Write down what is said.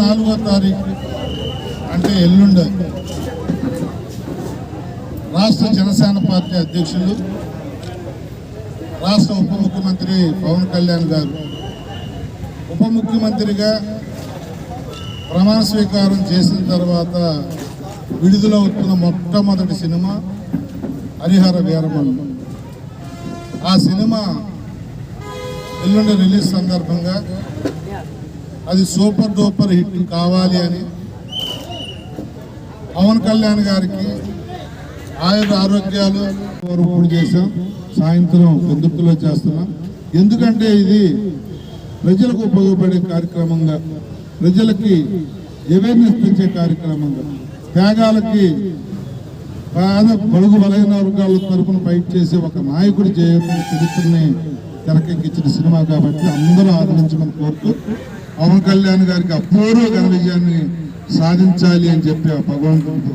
నాలుగో తారీఖు అంటే ఎల్లుండ. రాష్ట్ర జనసేన పార్టీ అధ్యక్షులు రాష్ట్ర ఉప ముఖ్యమంత్రి పవన్ కళ్యాణ్ గారు. ఉప ముఖ్యమంత్రిగా ప్రమాణ స్వీకారం చేసిన తర్వాత విడుదలవుతున్న మొట్టమొదటి సినిమా హరిహర వీరమల్లు. ఆ సినిమా ఎల్లుండి రిలీజ్ సందర్భంగా అది సూపర్ డూపర్ హిట్ కావాలి అని పవన్ కళ్యాణ్ గారికి ఆయుర ఆరోగ్యాలు పూర్తి చేశాం. సాయంత్రం ఎందుకులో చేస్తున్నాం. ఎందుకంటే ఇది ప్రజలకు ఉపయోగపడే కార్యక్రమంగా ప్రజలకి అవేర్నెస్ పెంచే కార్యక్రమంగా త్యాగాలకి పేద బడుగు బలైన వర్గాల తరపున ఫైట్ చేసే ఒక నాయకుడి జీవితం చరిత్రని తెరకెక్కించిన సినిమా కాబట్టి అందరూ ఆదరించమని కోరుతూ పవన్ కళ్యాణ్ గారికి అపూర్వ ఘన విజయాన్ని సాధించాలి అని చెప్పి ఆ భగవంతుడితో